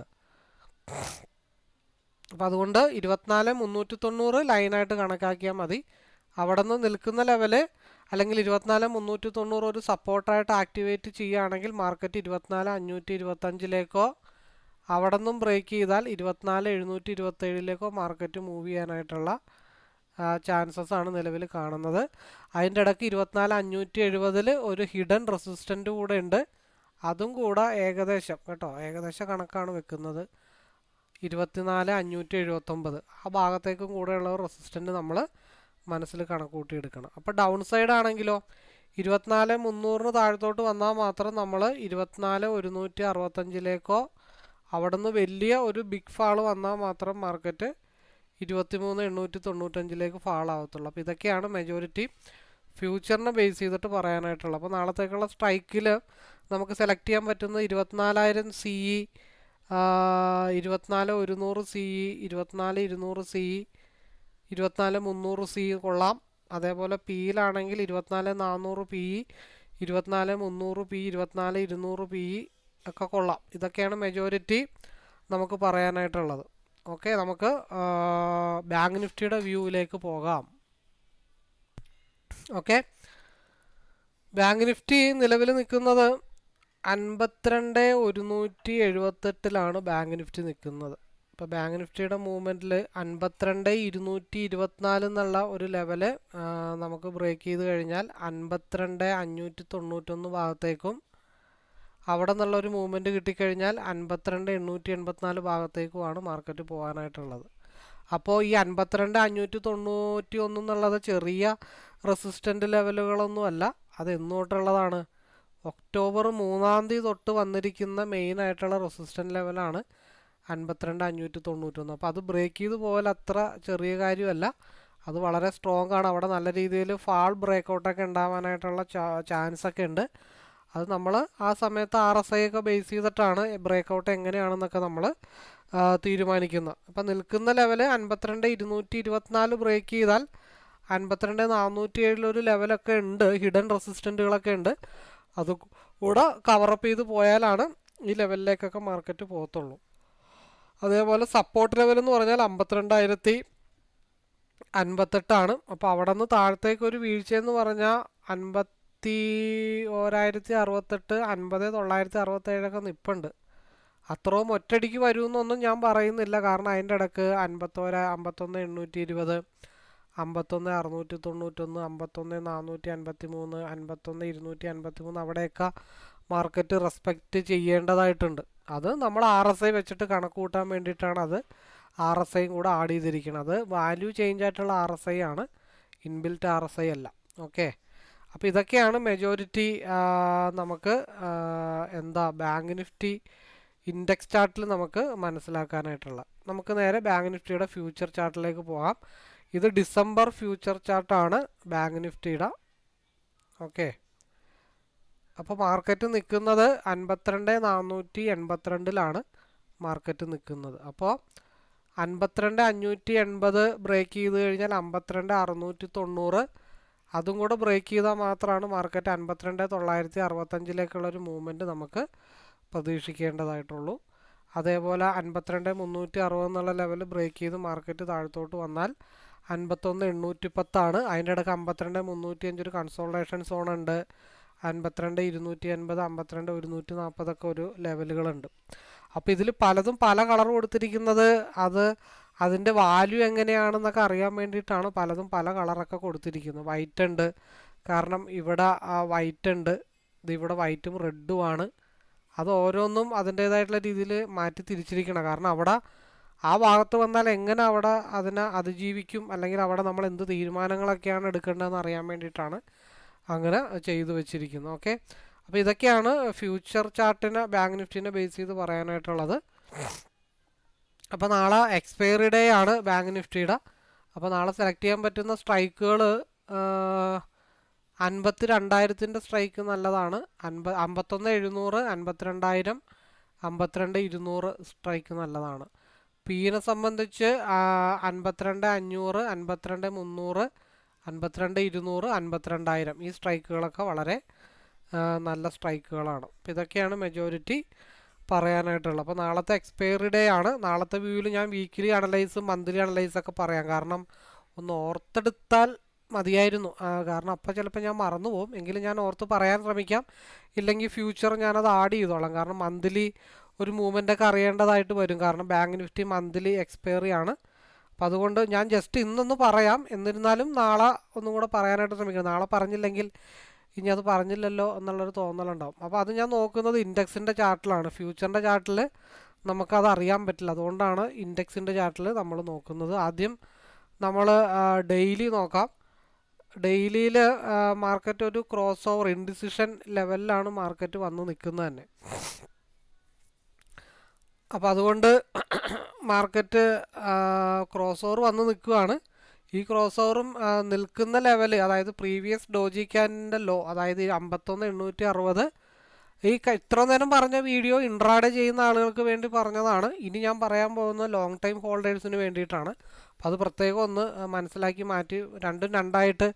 അപ്പോൾ അതുകൊണ്ട് ഇരുപത്തിനാല് മുന്നൂറ്റി തൊണ്ണൂറ് ലൈനായിട്ട് കണക്കാക്കിയാൽ മതി. അവിടെ നിന്ന് നിൽക്കുന്ന ലെവൽ അല്ലെങ്കിൽ ഇരുപത്തിനാല് മുന്നൂറ്റി തൊണ്ണൂറ് ഒരു സപ്പോർട്ടായിട്ട് ആക്ടിവേറ്റ് ചെയ്യുകയാണെങ്കിൽ മാർക്കറ്റ് ഇരുപത്തിനാല് അഞ്ഞൂറ്റി ഇരുപത്തഞ്ചിലേക്കോ അവിടെ നിന്നും ബ്രേക്ക് ചെയ്താൽ ഇരുപത്തിനാല് എഴുന്നൂറ്റി ഇരുപത്തേഴിലേക്കോ മാർക്കറ്റ് മൂവ് ചെയ്യാനായിട്ടുള്ള ചാൻസസ് ആണ് നിലവിൽ കാണുന്നത്. അതിന്റെ ഇടയ്ക്ക് ഇരുപത്തിനാല് അഞ്ഞൂറ്റി എഴുപതിൽ ഒരു ഹിഡൻ റെസിസ്റ്റന്റ് കൂടെ ഉണ്ട്. അതും കൂടെ ഏകദേശം കേട്ടോ ഏകദേശ കണക്കാണ് വെക്കുന്നത്. ഇരുപത്തിനാല് അഞ്ഞൂറ്റി എഴുപത്തൊമ്പത് ആ ഭാഗത്തേക്കും കൂടെയുള്ള റെസിസ്റ്റന്റ് നമ്മൾ മനസ്സിൽ കണക്കൂട്ടി എടുക്കണം അപ്പോൾ ഡൗൺ സൈഡ് ആണെങ്കിലോ ഇരുപത്തിനാല് മുന്നൂറിന് താഴത്തോട്ട് വന്നാൽ മാത്രം നമ്മൾ ഇരുപത്തിനാല് ഒരുന്നൂറ്റി അറുപത്തഞ്ചിലേക്കോ അവിടെ നിന്ന് വലിയ ഒരു ബിഗ് ഫാൾ വന്നാൽ മാത്രം മാർക്കറ്റ് ഇരുപത്തിമൂന്ന് എണ്ണൂറ്റി തൊണ്ണൂറ്റഞ്ചിലേക്ക് ഫാൾ ആവത്തുള്ളൂ. അപ്പോൾ ഇതൊക്കെയാണ് മെജോറിറ്റി ഫ്യൂച്ചറിനെ ബേസ് ചെയ്തിട്ട് പറയാനായിട്ടുള്ളത്. അപ്പോൾ നാളത്തേക്കുള്ള സ്ട്രൈക്കിൽ നമുക്ക് സെലക്ട് ചെയ്യാൻ പറ്റുന്ന ഇരുപത്തിനാലായിരം സി ഇ ഇരുപത്തിനാല് ഒരുന്നൂറ് സി ഇ ഇരുപത്തിനാല് ഇരുന്നൂറ് സി ഇ ഇരുപത്തിനാല് മുന്നൂറ് സി കൊള്ളാം. അതേപോലെ പിയിലാണെങ്കിൽ ഇരുപത്തിനാല് നാനൂറ് പി ഇ ഇരുപത്തിനാല് മുന്നൂറ് പി ഇരുപത്തിനാല് ഇരുന്നൂറ് പി ഇ ഒക്കെ കൊള്ളാം. ഇതൊക്കെയാണ് മെജോറിറ്റി നമുക്ക് പറയാനായിട്ടുള്ളത്. ഓക്കെ നമുക്ക് ബാങ്ക് നിഫ്റ്റിയുടെ വ്യൂവിലേക്ക് പോകാം. ഓക്കെ ബാങ്ക് നിഫ്റ്റി നിലവിൽ നിൽക്കുന്നത് അൻപത്തിരണ്ട് ഒരുന്നൂറ്റി എഴുപത്തെട്ടിലാണ് ബാങ്ക് നിഫ്റ്റി നിൽക്കുന്നത് ഇപ്പോൾ ബാങ്ക് നിഫ്റ്റിയുടെ മൂവ്മെന്റിൽ അൻപത്തിരണ്ട് ഇരുന്നൂറ്റി ഇരുപത്തിനാല് എന്നുള്ള ഒരു ലെവൽ നമുക്ക് ബ്രേക്ക് ചെയ്ത് കഴിഞ്ഞാൽ അൻപത്തിരണ്ട് അഞ്ഞൂറ്റി തൊണ്ണൂറ്റൊന്ന് ഭാഗത്തേക്കും അവിടെ നിന്നുള്ള ഒരു മൂവ്മെന്റ് കിട്ടിക്കഴിഞ്ഞാൽ അൻപത്തിരണ്ട് എണ്ണൂറ്റി എൺപത്തിനാല് ഭാഗത്തേക്കുമാണ് മാർക്കറ്റ് പോകാനായിട്ടുള്ളത്. അപ്പോൾ ഈ അൻപത്തിരണ്ട് അഞ്ഞൂറ്റി തൊണ്ണൂറ്റി ഒന്ന് എന്നുള്ളത് ചെറിയ റെസിസ്റ്റന്റ് ലെവലുകളൊന്നുമല്ല അത് എന്നോട്ടുള്ളതാണ്. ഒക്ടോബർ മൂന്നാം തീയതി തൊട്ട് വന്നിരിക്കുന്ന മെയിൻ ആയിട്ടുള്ള റെസിസ്റ്റന്റ് ലെവലാണ് അൻപത്തിരണ്ട് അഞ്ഞൂറ്റി തൊണ്ണൂറ്റൊന്ന്. അപ്പോൾ അത് ബ്രേക്ക് ചെയ്ത് പോയാൽ അത്ര ചെറിയ കാര്യമല്ല. അത് വളരെ സ്ട്രോങ് ആണ്. അവിടെ നല്ല രീതിയിൽ ഫാൾ ബ്രേക്ക് ഔട്ടൊക്കെ ഉണ്ടാവാനായിട്ടുള്ള ചാൻസ് ഒക്കെ ഉണ്ട്. അത് നമ്മൾ ആ സമയത്ത് ആർ എസ് ഐ ഒക്കെ ബേസ് ചെയ്തിട്ടാണ് ബ്രേക്ക് ഔട്ട് എങ്ങനെയാണെന്നൊക്കെ നമ്മൾ തീരുമാനിക്കുന്നത്. അപ്പം നിൽക്കുന്ന ലെവൽ അൻപത്തിരണ്ട് ഇരുന്നൂറ്റി ഇരുപത്തിനാല് ബ്രേക്ക് ചെയ്താൽ അൻപത്തിരണ്ട് നാനൂറ്റി ഏഴിലൊരു ലെവലൊക്കെ ഉണ്ട് ഹിഡൻ റെസിസ്റ്റന്റുകളൊക്കെ ഉണ്ട്. അത് കൂടെ കവറപ്പ് ചെയ്ത് പോയാലാണ് ഈ ലെവലിലേക്കൊക്കെ മാർക്കറ്റ് പോകത്തുള്ളൂ. അതേപോലെ സപ്പോർട്ട് ലെവൽ എന്ന് പറഞ്ഞാൽ അമ്പത്തിരണ്ടായിരത്തി അൻപത്തെട്ടാണ് അപ്പോൾ അവിടെ നിന്ന് താഴത്തേക്ക് ഒരു വീഴ്ചയെന്ന് പറഞ്ഞാൽ അൻപത്തി ഓരായിരത്തി അറുപത്തെട്ട് അൻപത് തൊള്ളായിരത്തി അറുപത്തേഴൊക്കെ നിൽപ്പുണ്ട് അത്രയും ഒറ്റടിക്ക് വരുമെന്നൊന്നും ഞാൻ പറയുന്നില്ല. കാരണം അതിന്റെ ഇടയ്ക്ക് അൻപത്തോര അമ്പത്തൊന്ന് എണ്ണൂറ്റി ഇരുപത് അമ്പത്തൊന്ന് അറുന്നൂറ്റി തൊണ്ണൂറ്റൊന്ന് അമ്പത്തൊന്ന് നാനൂറ്റി അൻപത്തി മൂന്ന് അൻപത്തൊന്ന് ഇരുന്നൂറ്റി അൻപത്തി മൂന്ന് അവിടെയൊക്കെ മാർക്കറ്റ് റെസ്പെക്റ്റ് ചെയ്യേണ്ടതായിട്ടുണ്ട്. അത് നമ്മൾ ആർ എസ് ഐ വെച്ചിട്ട് കണക്ക് കൂട്ടാൻ വേണ്ടിയിട്ടാണ് അത് ആർ എസ് ഐയും കൂടെ ആഡ് ചെയ്തിരിക്കുന്നത്. വാല്യൂ ചേഞ്ച് ആയിട്ടുള്ള ആർ എസ് ഐ ആണ്. ഇൻബിൽറ്റ് ആർ എസ് ഐ അല്ല. ഓക്കെ അപ്പോൾ ഇതൊക്കെയാണ് മെജോറിറ്റി നമുക്ക് എന്താ ബാങ്ക് നിഫ്റ്റി ഇൻഡെക്സ് ചാർട്ടിൽ നമുക്ക് മനസ്സിലാക്കാനായിട്ടുള്ള. നമുക്ക് നേരെ ബാങ്ക് നിഫ്റ്റിയുടെ ഫ്യൂച്ചർ ചാർട്ടിലേക്ക് പോകാം. ഇത് ഡിസംബർ ഫ്യൂച്ചർ ചാർട്ടാണ് ബാങ്ക് നിഫ്റ്റിയുടെ ഓക്കെ അപ്പോൾ മാർക്കറ്റ് നിൽക്കുന്നത് അൻപത്തിരണ്ട് നാനൂറ്റി എൺപത്തിരണ്ടിലാണ് മാർക്കറ്റ് നിൽക്കുന്നത് അപ്പോൾ അൻപത്തിരണ്ട് അഞ്ഞൂറ്റി എൺപത് ബ്രേക്ക് ചെയ്ത് കഴിഞ്ഞാൽ അമ്പത്തിരണ്ട് അറുന്നൂറ്റി തൊണ്ണൂറ് അതും കൂടെ ബ്രേക്ക് ചെയ്താൽ മാത്രമാണ് മാർക്കറ്റ് അൻപത്തിരണ്ട് തൊള്ളായിരത്തി അറുപത്തഞ്ചിലേക്കുള്ള ഒരു മൂവ്മെന്റ് നമുക്ക് പ്രതീക്ഷിക്കേണ്ടതായിട്ടുള്ളൂ. അതേപോലെ അൻപത്തിരണ്ട് മുന്നൂറ്റി അറുപത് എന്നുള്ള ലെവൽ ബ്രേക്ക് ചെയ്ത് മാർക്കറ്റ് താഴത്തോട്ട് വന്നാൽ അൻപത്തൊന്ന് എണ്ണൂറ്റി പത്താണ് അതിന്റെ ഇടയ്ക്ക് അമ്പത്തിരണ്ട് മുന്നൂറ്റി അഞ്ചൊരു കൺസോൾട്ടേഷൻ സോൺ ഉണ്ട്. അൻപത്തിരണ്ട് ഇരുന്നൂറ്റി അൻപത് അമ്പത്തിരണ്ട് ഒരുന്നൂറ്റി നാൽപ്പതൊക്കെ ഒരു ലെവലുകളുണ്ട് അപ്പോൾ ഇതിൽ പലതും പല കളർ കൊടുത്തിരിക്കുന്നത് അത് അതിന്റെ വാല്യൂ എങ്ങനെയാണെന്നൊക്കെ അറിയാൻ വേണ്ടിയിട്ടാണ് പലതും പല കളറൊക്കെ കൊടുത്തിരിക്കുന്നത്. വൈറ്റ് ഉണ്ട്. കാരണം ഇവിടെ വൈറ്റ് ഉണ്ട്. ഇത് ഇവിടെ വൈറ്റും റെഡുമാണ് അത് ഓരോന്നും അതിന്റേതായിട്ടുള്ള രീതിയിൽ മാറ്റി തിരിച്ചിരിക്കണം. കാരണം അവിടെ ആ ഭാഗത്ത് വന്നാൽ എങ്ങനെ അവിടെ അതിനെ അതിജീവിക്കും അല്ലെങ്കിൽ അവിടെ നമ്മൾ എന്ത് തീരുമാനങ്ങളൊക്കെയാണ് എടുക്കേണ്ടതെന്ന് അറിയാൻ വേണ്ടിയിട്ടാണ് അങ്ങനെ ചെയ്തു വെച്ചിരിക്കുന്നത്. ഓക്കെ അപ്പോൾ ഇതൊക്കെയാണ് ഫ്യൂച്ചർ ചാർട്ടിനെ ബാങ്ക് നിഫ്റ്റിനെ ബേസ് ചെയ്ത് പറയാനായിട്ടുള്ളത്. അപ്പോൾ നാളെ എക്സ്പയറി ഡേ ആണ് ബാങ്ക് നിഫ്റ്റിയുടെ. അപ്പോൾ നാളെ സെലക്ട് ചെയ്യാൻ പറ്റുന്ന സ്ട്രൈക്കുകൾ അൻപത്തി രണ്ടായിരത്തിന്റെ സ്ട്രൈക്ക് നല്ലതാണ്. അൻപ അമ്പത്തൊന്ന് എഴുന്നൂറ് അൻപത്തിരണ്ടായിരം അമ്പത്തിരണ്ട് ഇരുന്നൂറ് സ്ട്രൈക്ക് നല്ലതാണ്. പീനെ സംബന്ധിച്ച് അൻപത്തിരണ്ട് അഞ്ഞൂറ് അൻപത്തിരണ്ട് മുന്നൂറ് അൻപത്തിരണ്ട് ഇരുന്നൂറ് അൻപത്തിരണ്ടായിരം ഈ സ്ട്രൈക്കുകളൊക്കെ വളരെ നല്ല സ്ട്രൈക്കുകളാണ് ഇതൊക്കെയാണ് മെജോറിറ്റി പറയാനായിട്ടുള്ളത് അപ്പോൾ നാളത്തെ എക്സ്പയറി ഡേ ആണ്. നാളത്തെ വ്യൂവിൽ ഞാൻ വീക്കിലി അനലൈസ് മന്ത്ലി അനലൈസ് ഒക്കെ പറയാം. കാരണം ഒന്ന് ഓർത്തെടുത്താൽ മതിയായിരുന്നു. കാരണം അപ്പോൾ ചിലപ്പോൾ ഞാൻ മറന്നു പോകും എങ്കിലും ഞാൻ ഓർത്ത് പറയാൻ ശ്രമിക്കാം. ഇല്ലെങ്കിൽ ഫ്യൂച്ചർ ഞാനത് ആഡ് ചെയ്തോളാം. കാരണം മന്ത്ലി ഒരു മൂവ്മെന്റ് ഒക്കെ അറിയേണ്ടതായിട്ട് വരും. കാരണം ബാങ്ക് നിഫ്റ്റി മന്ത്ലി എക്സ്പയറി ആണ്. അപ്പോൾ അതുകൊണ്ട് ഞാൻ ജസ്റ്റ് ഇന്നൊന്ന് പറയാം. എന്നിരുന്നാലും നാളെ ഒന്നും കൂടെ പറയാനായിട്ട് ശ്രമിക്കണം. നാളെ പറഞ്ഞില്ലെങ്കിൽ ഇനി അത് പറഞ്ഞില്ലല്ലോ എന്നുള്ളൊരു തോന്നലുണ്ടാവും. അപ്പോൾ അത് ഞാൻ നോക്കുന്നത് ഇൻഡെക്സിന്റെ ചാർട്ടിലാണ്. ഫ്യൂച്ചറിന്റെ ചാർട്ടിൽ നമുക്കത് അറിയാൻ പറ്റില്ല. അതുകൊണ്ടാണ് ഇൻഡെക്സിന്റെ ചാർട്ടിൽ നമ്മൾ നോക്കുന്നത്. ആദ്യം നമ്മൾ ഡെയിലി നോക്കാം. ഡെയിലിയിൽ മാർക്കറ്റ് ഒരു ക്രോസ് ഓവർ ഇൻഡിസിഷൻ ലെവലിലാണ് മാർക്കറ്റ് വന്ന് നിൽക്കുന്നത് തന്നെ. അപ്പോൾ അതുകൊണ്ട് മാർക്കറ്റ് ക്രോസ് ഓവർ വന്ന് നിൽക്കുകയാണ് ഈ ക്രോസ് ഓവറും നിൽക്കുന്ന ലെവൽ അതായത് പ്രീവിയസ് ഡോജി ക്യാനിന്റെ ലോ അതായത് അമ്പത്തൊന്ന് എണ്ണൂറ്റി അറുപത് ഈ ഇത്ര നേരം പറഞ്ഞ വീഡിയോ ഇൻട്രാഡ് ചെയ്യുന്ന ആളുകൾക്ക് വേണ്ടി പറഞ്ഞതാണ്. ഇനി ഞാൻ പറയാൻ പോകുന്ന ലോങ് ടൈം ഹോൾഡേഴ്സിന് വേണ്ടിയിട്ടാണ്. അപ്പോൾ അത് പ്രത്യേകം ഒന്ന് മനസ്സിലാക്കി മാറ്റി രണ്ടും രണ്ടായിട്ട്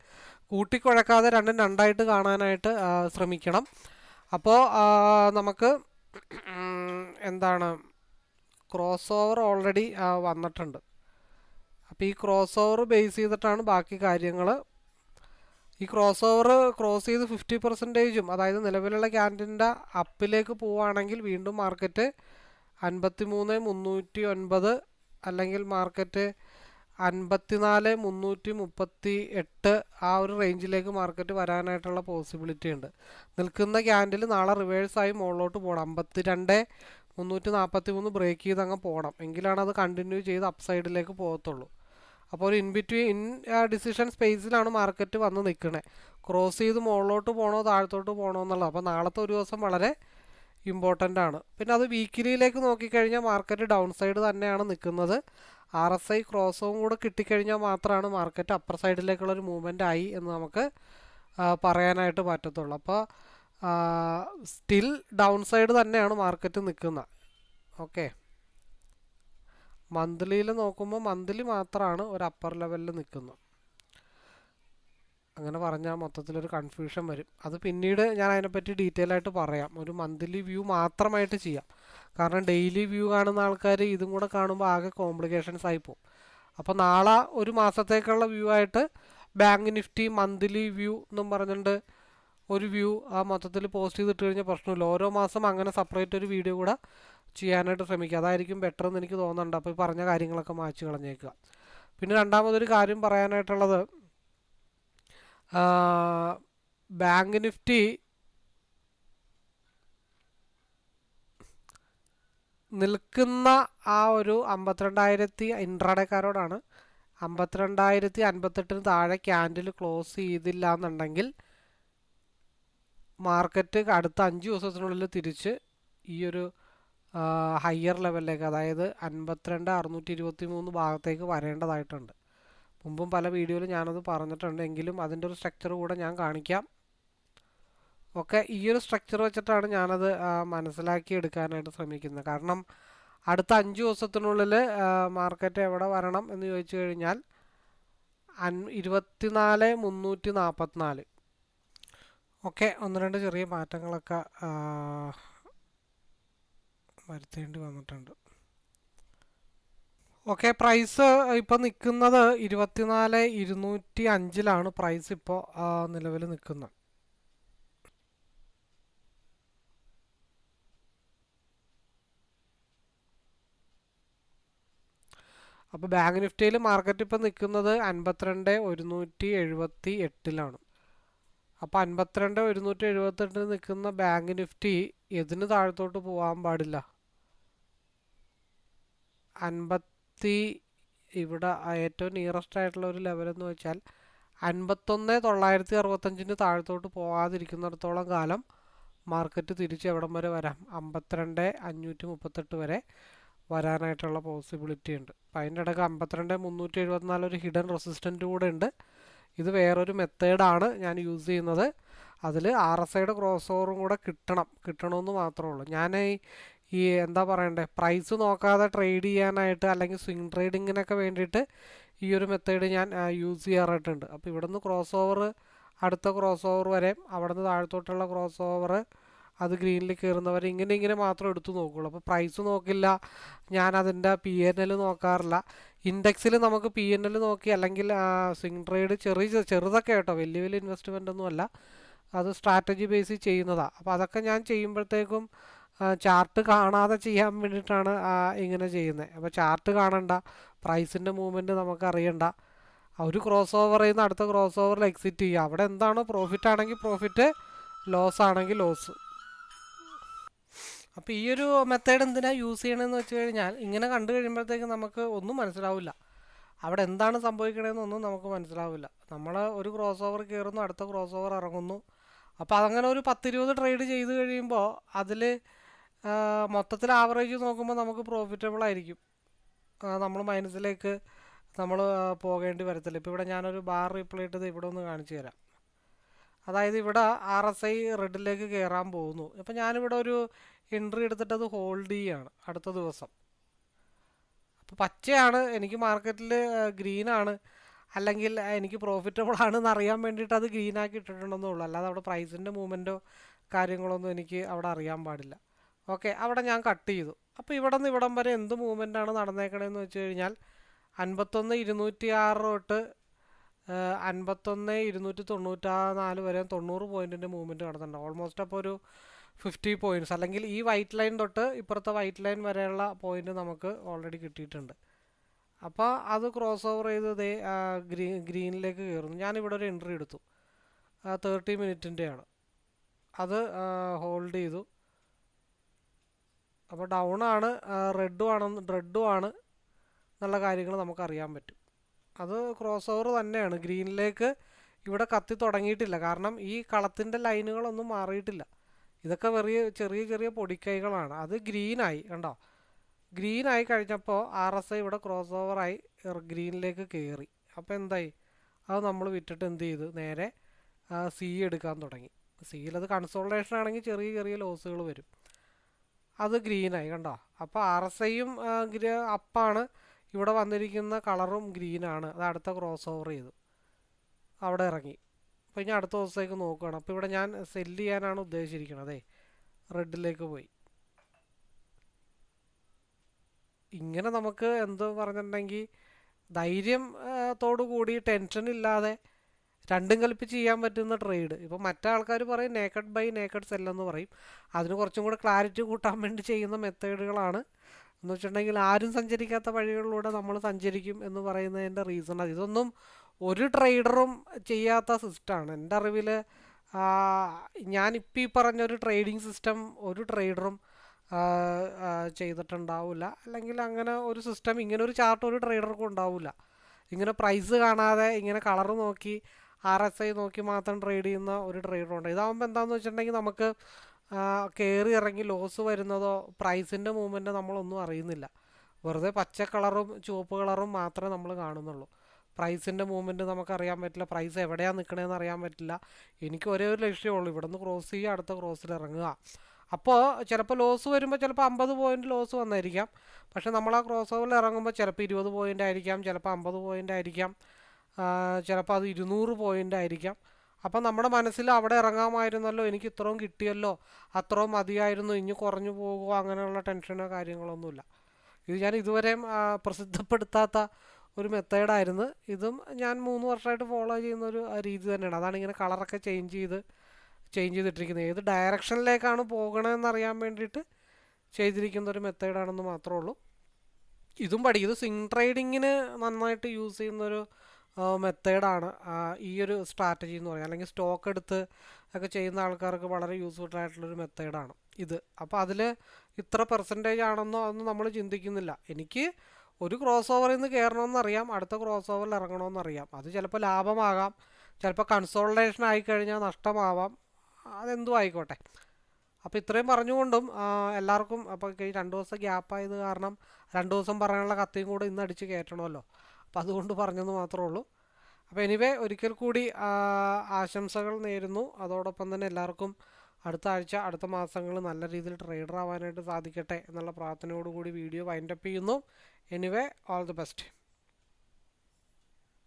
കൂട്ടിക്കുഴക്കാതെ രണ്ടും രണ്ടായിട്ട് കാണാനായിട്ട് ശ്രമിക്കണം. അപ്പോൾ നമുക്ക് എന്താണ് ക്രോസ് ഓവർ ഓൾറെഡി വന്നിട്ടുണ്ട്. അപ്പോൾ ഈ ക്രോസ് ഓവർ ബേസ് ചെയ്തിട്ടാണ് ബാക്കി കാര്യങ്ങൾ ഈ ക്രോസ് ഓവർ ക്രോസ് ചെയ്ത് ഫിഫ്റ്റി പെർസെന്റേജും അതായത് നിലവിലുള്ള ക്യാൻഡിന്റെ അപ്പിലേക്ക് പോവുകയാണെങ്കിൽ വീണ്ടും മാർക്കറ്റ് അൻപത്തി മൂന്ന് മുന്നൂറ്റി ഒൻപത് അല്ലെങ്കിൽ മാർക്കറ്റ് അൻപത്തിനാല് മുന്നൂറ്റി മുപ്പത്തി എട്ട് ആ ഒരു റേഞ്ചിലേക്ക് മാർക്കറ്റ് വരാനായിട്ടുള്ള പോസിബിലിറ്റി ഉണ്ട്. നിൽക്കുന്ന ക്യാൻഡിൽ നാളെ റിവേഴ്സായി മുകളിലോട്ട് പോകണം അമ്പത്തി രണ്ട് മുന്നൂറ്റി നാൽപ്പത്തി മൂന്ന് ബ്രേക്ക് ചെയ്ത് അങ്ങ് പോകണം എങ്കിലാണ് അത് കണ്ടിന്യൂ ചെയ്ത് അപ്പ് സൈഡിലേക്ക് പോകത്തുള്ളൂ. അപ്പോൾ ഒരു ഇൻ ബിറ്റ്വീൻ ഇൻ ഡിസിഷൻ സ്പേസിലാണ് മാർക്കറ്റ് വന്ന് നിൽക്കുന്നത് ക്രോസ് ചെയ്ത് മുകളിലോട്ട് പോകണോ താഴത്തോട്ട് പോകണോ എന്നുള്ളത്. അപ്പോൾ നാളത്തെ ഒരു ദിവസം വളരെ ഇമ്പോർട്ടന്റ് ആണ്. പിന്നെ അത് വീക്കിലിയിലേക്ക് നോക്കിക്കഴിഞ്ഞാൽ മാർക്കറ്റ് ഡൗൺ സൈഡ് തന്നെയാണ് നിൽക്കുന്നത്. ആർ എസ് ഐ ക്രോസവും കൂടെ കിട്ടിക്കഴിഞ്ഞാൽ മാത്രമാണ് മാർക്കറ്റ് അപ്പർ സൈഡിലേക്കുള്ളൊരു മൂവ്മെന്റ് ആയി എന്ന് നമുക്ക് പറയാനായിട്ട് പറ്റത്തുള്ളൂ. അപ്പോൾ സ്റ്റിൽ ഡൗൺ സൈഡ് തന്നെയാണ് മാർക്കറ്റ് നിൽക്കുന്നത്. ഓക്കെ മന്ത്ലിയിൽ നോക്കുമ്പോൾ മന്ത്ലി മാത്രമാണ് ഒരു അപ്പർ ലെവലിൽ നിൽക്കുന്നത് അങ്ങനെ പറഞ്ഞാൽ മൊത്തത്തിലൊരു കൺഫ്യൂഷൻ വരും. അത് പിന്നീട് ഞാൻ അതിനെപ്പറ്റി ഡീറ്റെയിൽ ആയിട്ട് പറയാം. ഒരു മന്ത്ലി വ്യൂ മാത്രമായിട്ട് ചെയ്യാം. കാരണം ഡെയിലി വ്യൂ കാണുന്ന ആൾക്കാർ ഇതും കൂടെ കാണുമ്പോൾ ആകെ കോംപ്ലിക്കേഷൻസ് ആയി പോകും അപ്പോൾ നാളെ ഒരു മാസത്തേക്കുള്ള വ്യൂ ആയിട്ട് ബാങ്ക് നിഫ്റ്റി മന്ത്ലി വ്യൂ എന്നും പറഞ്ഞിട്ട് ഒരു വ്യൂ ആ മൊത്തത്തിൽ പോസ്റ്റ് ചെയ്തിട്ട് കഴിഞ്ഞാൽ പ്രശ്നമില്ല. ഓരോ മാസം അങ്ങനെ സെപ്പറേറ്റ് ഒരു വീഡിയോ കൂടെ ചെയ്യാനായിട്ട് ശ്രമിക്കുക. അതായിരിക്കും ബെറ്റർ എന്ന് എനിക്ക് തോന്നുന്നുണ്ട്. അപ്പോൾ ഈ പറഞ്ഞ കാര്യങ്ങളൊക്കെ മാച്ച് കളഞ്ഞേക്കുക. പിന്നെ രണ്ടാമതൊരു കാര്യം പറയാനായിട്ടുള്ളത് ബാങ്ക് നിഫ്റ്റി നിൽക്കുന്ന ആ ഒരു അമ്പത്തിരണ്ടായിരത്തി ഇൻട്രാഡേക്കാരോടാണ് അമ്പത്തിരണ്ടായിരത്തി അൻപത്തെട്ടിന് താഴെ ക്യാൻഡിൽ ക്ലോസ് ചെയ്തില്ല എന്നുണ്ടെങ്കിൽ മാർക്കറ്റ് അടുത്ത അഞ്ച് ദിവസത്തിനുള്ളിൽ തിരിച്ച് ഈ ഒരു ഹയർ ലെവലിലേക്ക് അതായത് അൻപത്തിരണ്ട് അറുന്നൂറ്റി ഇരുപത്തി മൂന്ന് ഭാഗത്തേക്ക് വരേണ്ടതായിട്ടുണ്ട്. മുമ്പും പല വീഡിയോയിൽ ഞാനത് പറഞ്ഞിട്ടുണ്ട്. എങ്കിലും അതിന്റെ ഒരു സ്ട്രക്ചർ കൂടെ ഞാൻ കാണിക്കാം. ഒക്കെ ഈ ഒരു സ്ട്രക്ചർ വെച്ചിട്ടാണ് ഞാനത് മനസ്സിലാക്കി എടുക്കാനായിട്ട് ശ്രമിക്കുന്നത്. കാരണം അടുത്ത അഞ്ച് ദിവസത്തിനുള്ളിൽ മാർക്കറ്റ് എവിടെ വരണം എന്ന് ചോദിച്ചു കഴിഞ്ഞാൽ അൻ ഇരുപത്തിനാല് മുന്നൂറ്റി നാൽപ്പത്തിനാല്. ഓക്കെ ഒന്ന് രണ്ട് ചെറിയ മാറ്റങ്ങളൊക്കെ വരുത്തേണ്ടി വന്നിട്ടുണ്ട്. ഓക്കെ പ്രൈസ് ഇപ്പോൾ നിൽക്കുന്നത് ഇരുപത്തിനാല് ഇരുന്നൂറ്റി അഞ്ചിലാണ് പ്രൈസ് ഇപ്പോൾ നിലവിൽ നിൽക്കുന്നത് അപ്പോൾ ബാങ്ക് നിഫ്റ്റിയിൽ മാർക്കറ്റ് ഇപ്പോൾ നിൽക്കുന്നത് അൻപത്തിരണ്ട് ഒരുന്നൂറ്റി എഴുപത്തി എട്ടിലാണ്. അപ്പോൾ അൻപത്തിരണ്ട് ഒരുന്നൂറ്റി എഴുപത്തെട്ടിൽ നിൽക്കുന്ന ബാങ്ക് നിഫ്റ്റി എതിന് താഴത്തോട്ട് പോകാൻ പാടില്ല. അൻപത്തി ഇവിടെ ഏറ്റവും നിയറസ്റ്റ് ആയിട്ടുള്ള ഒരു ലെവൽ എന്ന് വെച്ചാൽ അൻപത്തൊന്ന് തൊള്ളായിരത്തി അറുപത്തഞ്ചിന് താഴത്തോട്ട് പോകാതിരിക്കുന്നിടത്തോളം കാലം മാർക്കറ്റ് തിരിച്ച് എവിടം വരെ വരാം? അമ്പത്തിരണ്ട് അഞ്ഞൂറ്റി മുപ്പത്തെട്ട് വരെ വരാനായിട്ടുള്ള പോസിബിലിറ്റി ഉണ്ട്. അപ്പം അതിന്റെ ഇടയ്ക്ക് അമ്പത്തിരണ്ട് മുന്നൂറ്റി എഴുപത്തിനാല് ഒരു ഹിഡൻ റെസിസ്റ്റന്റ് കൂടെ ഉണ്ട്. ഇത് വേറൊരു മെത്തേഡാണ് ഞാൻ യൂസ് ചെയ്യുന്നത്. അതിൽ ആർ എസ് ഐയുടെ ക്രോസ് ഓവറും കൂടെ കിട്ടണം. കിട്ടണമെന്ന് മാത്രമേ ഉള്ളൂ. ഞാൻ ഈ എന്താ പറയണ്ടേ പ്രൈസ് നോക്കാതെ ട്രേഡ് ചെയ്യാനായിട്ട് അല്ലെങ്കിൽ സ്വിംഗ് ട്രേഡിങ്ങിനൊക്കെ വേണ്ടിയിട്ട് ഈ ഒരു മെത്തേഡ് ഞാൻ യൂസ് ചെയ്യാറായിട്ടുണ്ട്. അപ്പോൾ ഇവിടുന്ന് ക്രോസ് ഓവർ അടുത്ത ക്രോസ് ഓവർ വരെ അവിടെ നിന്ന് താഴത്തോട്ടുള്ള ക്രോസ് ഓവർ അത് ഗ്രീനിൽ കയറുന്നവർ ഇങ്ങനെ ഇങ്ങനെ മാത്രം എടുത്തു നോക്കുള്ളൂ. അപ്പോൾ പ്രൈസ് നോക്കില്ല. ഞാൻ അതിന്റെ പി എൻ എൽ നോക്കാറില്ല ഇൻഡെക്സിൽ നമുക്ക് പി എൻ എൽ നോക്കി അല്ലെങ്കിൽ സ്വിംഗ് ട്രേഡ് ചെറിയ ചെറുതൊക്കെ കേട്ടോ. വലിയ വലിയ ഇൻവെസ്റ്റ്മെന്റ് ഒന്നുമല്ല അത് സ്ട്രാറ്റജി ബേസിൽ ചെയ്യുന്നതാണ് അപ്പോൾ അതൊക്കെ ഞാൻ ചെയ്യുമ്പോഴത്തേക്കും ചാർട്ട് കാണാതെ ചെയ്യാൻ വേണ്ടിയിട്ടാണ് ഇങ്ങനെ ചെയ്യുന്നത് അപ്പോൾ ചാർട്ട് കാണണ്ട. പ്രൈസിന്റെ മൂവ്മെന്റ് നമുക്ക് അറിയണ്ട. ഒരു ക്രോസ് ഓവർ ചെയ്യുന്ന അടുത്ത ക്രോസ് ഓവറിൽ എക്സിറ്റ് ചെയ്യുക അവിടെ എന്താണോ പ്രോഫിറ്റ് ആണെങ്കിൽ പ്രോഫിറ്റ് ലോസ് ആണെങ്കിൽ ലോസ് അപ്പോൾ ഈ ഒരു മെത്തേഡ് എന്തിനാ യൂസ് ചെയ്യണമെന്ന് വെച്ച് കഴിഞ്ഞാൽ ഇങ്ങനെ കണ്ടു കഴിയുമ്പോഴത്തേക്ക് നമുക്ക് ഒന്നും മനസ്സിലാവില്ല. അവിടെ എന്താണ് സംഭവിക്കണതെന്നൊന്നും നമുക്ക് മനസ്സിലാവില്ല. നമ്മൾ ഒരു ക്രോസ് ഓവർ കയറുന്നു അടുത്ത ക്രോസ് ഓവർ ഇറങ്ങുന്നു. അപ്പോൾ അതങ്ങനെ ഒരു പത്തിരുപത് ട്രേഡ് ചെയ്ത് കഴിയുമ്പോൾ അതിൽ മൊത്തത്തിൽ ആവറേജ് നോക്കുമ്പോൾ നമുക്ക് പ്രോഫിറ്റബിൾ ആയിരിക്കും. നമ്മൾ മൈനസിലേക്ക് നമ്മൾ പോകേണ്ടി വരത്തില്ല. ഇപ്പോൾ ഇവിടെ ഞാനൊരു ബാർ റീപ്ലേ ഇട്ടത് ഇവിടെ ഒന്ന് കാണിച്ചു തരാം. അതായത് ഇവിടെ ആർ എസ് ഐ റെഡിലേക്ക് കയറാൻ പോകുന്നു. അപ്പം ഞാനിവിടെ ഒരു എൻട്രി എടുത്തിട്ട് അത് ഹോൾഡ് ചെയ്യുകയാണ് അടുത്ത ദിവസം. അപ്പോൾ പച്ചയാണ് എനിക്ക് മാർക്കറ്റിൽ ഗ്രീനാണ്. അല്ലെങ്കിൽ എനിക്ക് പ്രോഫിറ്റബിൾ ആണെന്ന് അറിയാൻ വേണ്ടിയിട്ട് അത് ഗ്രീനാക്കി ഇട്ടിട്ടുണ്ടെന്നേ ഉള്ളൂ. അല്ലാതെ അവിടെ പ്രൈസിന്റെ മൂവ്മെന്റോ കാര്യങ്ങളൊന്നും എനിക്ക് അവിടെ അറിയാൻ പാടില്ല. ഓക്കെ അവിടെ ഞാൻ കട്ട് ചെയ്തു. അപ്പോൾ ഇവിടെ നിന്ന് ഇവിടം വരെ എന്ത് മൂവ്മെന്റാണ് നടന്നേക്കണതെന്ന് വെച്ച് കഴിഞ്ഞാൽ അൻപത്തൊന്ന് ഇരുന്നൂറ്റി ആറ് തൊട്ട് അൻപത്തൊന്ന് ഇരുന്നൂറ്റി തൊണ്ണൂറ്റാ നാല് വരെ തൊണ്ണൂറ് പോയിന്റിന്റെ മൂവ്മെന്റ് നടന്നിട്ടുണ്ട്. ഓൾമോസ്റ്റ് അപ്പോൾ ഒരു ഫിഫ്റ്റി പോയിന്റ്സ് അല്ലെങ്കിൽ ഈ വൈറ്റ് ലൈൻ തൊട്ട് ഇപ്പുറത്തെ വൈറ്റ് ലൈൻ വരെയുള്ള പോയിന്റ് നമുക്ക് ഓൾറെഡി കിട്ടിയിട്ടുണ്ട്. അപ്പോൾ അത് ക്രോസ് ഓവർ ചെയ്ത് ഗ്രീൻ ഗ്രീനിലേക്ക് കയറുന്നു. ഞാനിവിടെ ഒരു എൻട്രി എടുത്തു. തേർട്ടി മിനിറ്റിന്റെയാണ് അത് ഹോൾഡ് ചെയ്തു. അപ്പോൾ ഡൗൺ ആണ് റെഡും ആണ് റെഡും ആണ് എന്നുള്ള കാര്യങ്ങൾ നമുക്കറിയാൻ പറ്റും. അത് ക്രോസ് ഓവർ തന്നെയാണ്. ഗ്രീനിലേക്ക് ഇവിടെ കത്തി തുടങ്ങിയിട്ടില്ല. കാരണം ഈ കളത്തിന്റെ ലൈനുകളൊന്നും മാറിയിട്ടില്ല. ഇതൊക്കെ വെറിയ ചെറിയ ചെറിയ പൊടിക്കൈകളാണ്. അത് ഗ്രീനായി കണ്ടോ? ഗ്രീനായി കഴിഞ്ഞപ്പോൾ ആർ എസ് ഐ ഇവിടെ ക്രോസ് ഓവറായി ഗ്രീനിലേക്ക് കയറി അപ്പോൾ എന്തായി? അത് നമ്മൾ വിറ്റിട്ട് എന്ത് ചെയ്തു? നേരെ സി എടുക്കാൻ തുടങ്ങി. സിയിലത് കൺസോൾട്ടേഷൻ ആണെങ്കിൽ ചെറിയ ചെറിയ ലോസുകൾ വരും. അത് ഗ്രീനായി കണ്ടോ? അപ്പോൾ ആർ എസ് ഐയും അപ്പാണ് ഇവിടെ വന്നിരിക്കുന്ന കളറും ഗ്രീനാണ് അത് അടുത്ത ക്രോസ് ഓവർ ചെയ്തു. അവിടെ ഇറങ്ങി. അപ്പോൾ ഇനി അടുത്ത ദിവസത്തേക്ക് നോക്കുകയാണ് അപ്പോൾ ഇവിടെ ഞാൻ സെല്ല് ചെയ്യാനാണ് ഉദ്ദേശിച്ചിരിക്കുന്നത് റെഡിലേക്ക് പോയി. ഇങ്ങനെ നമുക്ക് എന്ത് പറഞ്ഞിട്ടുണ്ടെങ്കിൽ ധൈര്യം തോടു കൂടി ടെൻഷൻ ഇല്ലാതെ രണ്ടും കൽപ്പിച്ച് ചെയ്യാൻ പറ്റുന്ന ട്രേഡ് ഇപ്പോൾ മറ്റേ ആൾക്കാർ പറയും നേക്കഡ് ബൈ നേക്കഡ് സെല്ലെന്ന് പറയും. അതിന് കുറച്ചും കൂടെ ക്ലാരിറ്റി കൂട്ടാൻ വേണ്ടി ചെയ്യുന്ന മെത്തേഡുകളാണ് എന്ന് വെച്ചിട്ടുണ്ടെങ്കിൽ ആരും സഞ്ചരിക്കാത്ത വഴികളിലൂടെ നമ്മൾ സഞ്ചരിക്കും എന്ന് പറയുന്നതിന്റെ റീസൺ അത് ഇതൊന്നും ഒരു ട്രേഡറും ചെയ്യാത്ത സിസ്റ്റമാണ് എന്റെ അറിവിൽ ഞാനിപ്പോൾ ഈ പറഞ്ഞൊരു ട്രേഡിംഗ് സിസ്റ്റം ഒരു ട്രേഡറും ചെയ്തിട്ടുണ്ടാവില്ല. അല്ലെങ്കിൽ അങ്ങനെ ഒരു സിസ്റ്റം ഇങ്ങനെ ഒരു ചാർട്ട് ഒരു ട്രേഡർക്കും ഉണ്ടാവില്ല. ഇങ്ങനെ പ്രൈസ് കാണാതെ ഇങ്ങനെ കളർ നോക്കി ആർ എസ് ഐ നോക്കി മാത്രം ട്രേഡ് ചെയ്യുന്ന ഒരു ട്രേഡറുണ്ട് ഇതാകുമ്പോൾ എന്താണെന്ന് വെച്ചിട്ടുണ്ടെങ്കിൽ നമുക്ക് കയറി ഇറങ്ങി ലോസ് വരുന്നതോ പ്രൈസിന്റെ മൂവ്മെന്റോ നമ്മളൊന്നും അറിയുന്നില്ല. വെറുതെ പച്ച കളറും ചുവപ്പ് കളറും മാത്രമേ നമ്മൾ കാണുന്നുള്ളൂ. പ്രൈസിന്റെ മൂവ്മെന്റ് നമുക്ക് അറിയാൻ പറ്റില്ല. പ്രൈസ് എവിടെയാണ് നിൽക്കണതെന്ന് അറിയാൻ പറ്റില്ല. എനിക്ക് ഒരേ ഒരു ലക്ഷ്യമുള്ളൂ ഇവിടെ നിന്ന് ക്രോസ് ചെയ്യുക അടുത്ത ക്രോസിൽ ഇറങ്ങുക. അപ്പോൾ ചിലപ്പോൾ ലോസ് വരുമ്പോൾ ചിലപ്പോൾ അമ്പത് പോയിന്റ് ലോസ് വന്നായിരിക്കാം. പക്ഷേ നമ്മൾ ആ ക്രോസ് ഓവറിൽ ഇറങ്ങുമ്പോൾ ചിലപ്പോൾ ഇരുപത് പോയിന്റ് ആയിരിക്കാം. ചിലപ്പോൾ അമ്പത് പോയിന്റ് ആയിരിക്കാം. ചിലപ്പോൾ അത് ഇരുന്നൂറ് പോയിന്റ് ആയിരിക്കാം. അപ്പം നമ്മുടെ മനസ്സിൽ അവിടെ ഇറങ്ങാമായിരുന്നല്ലോ എനിക്ക് ഇത്രയും കിട്ടിയല്ലോ അത്രയും മതിയായിരുന്നു ഇനി കുറഞ്ഞു പോകുമോ അങ്ങനെയുള്ള ടെൻഷനോ കാര്യങ്ങളൊന്നുമില്ല. ഇത് ഞാൻ ഇതുവരെയും പ്രസിദ്ധപ്പെടുത്താത്ത ഒരു മെത്തേഡായിരുന്നു. ഇതും ഞാൻ മൂന്ന് വർഷമായിട്ട് ഫോളോ ചെയ്യുന്ന ഒരു രീതി തന്നെയാണ്. അതാണ് ഇങ്ങനെ കളറൊക്കെ ചേഞ്ച് ചെയ്ത് ചേഞ്ച് ചെയ്തിട്ടിരിക്കുന്നത്. ഏത് ഡയറക്ഷനിലേക്കാണ് പോകണമെന്നറിയാൻ വേണ്ടിയിട്ട് ചെയ്തിരിക്കുന്ന ഒരു മെത്തേഡാണെന്ന് മാത്രമേ ഉള്ളൂ. ഇതും പഠിക്കും. ഇത് സ്വിങ് ട്രേഡിങ്ങിന് നന്നായിട്ട് യൂസ് ചെയ്യുന്നൊരു മെത്തേഡാണ്. ഈ ഒരു സ്ട്രാറ്റജി എന്ന് പറയുന്നത് അല്ലെങ്കിൽ സ്റ്റോക്ക് എടുത്ത് ഒക്കെ ചെയ്യുന്ന ആൾക്കാർക്ക് വളരെ യൂസ്ഫുൾ ആയിട്ടുള്ളൊരു മെത്തേഡാണ് ഇത്. അപ്പോൾ അതിൽ ഇത്ര പെർസെന്റേജ് ആണെന്നോ അതൊന്നും നമ്മൾ ചിന്തിക്കുന്നില്ല. എനിക്ക് ഒരു ക്രോസ് ഓവറിൽ നിന്ന് കയറണമെന്നറിയാം അടുത്ത ക്രോസ് ഓവറിൽ ഇറങ്ങണമെന്നറിയാം അത് ചിലപ്പോൾ ലാഭമാകാം. ചിലപ്പോൾ കൺസോൾട്ടേഷൻ ആയിക്കഴിഞ്ഞാൽ നഷ്ടമാവാം. അതെന്തും ആയിക്കോട്ടെ. അപ്പോൾ ഇത്രയും പറഞ്ഞുകൊണ്ടും എല്ലാവർക്കും അപ്പോൾ ഈ രണ്ട് ദിവസം ഗ്യാപ്പായത് കാരണം രണ്ട് ദിവസം പറയാനുള്ള കത്തിയും കൂടെ ഇന്ന് അടിച്ച് കയറ്റണമല്ലോ അപ്പോൾ അതുകൊണ്ട് പറഞ്ഞെന്ന് മാത്രമേ ഉള്ളൂ. അപ്പോൾ എനിവേ ഒരിക്കൽ കൂടി ആശംസകൾ നേരുന്നു. അതോടൊപ്പം തന്നെ എല്ലാവർക്കും അടുത്ത ആഴ്ച അടുത്ത മാസങ്ങൾ നല്ല രീതിയിൽ ട്രേഡർ ആവാനായിട്ട് സാധിക്കട്ടെ എന്നുള്ള പ്രാർത്ഥനയോടുകൂടി വീഡിയോ വൈൻഡപ്പ് ചെയ്യുന്നു. Anyway all the best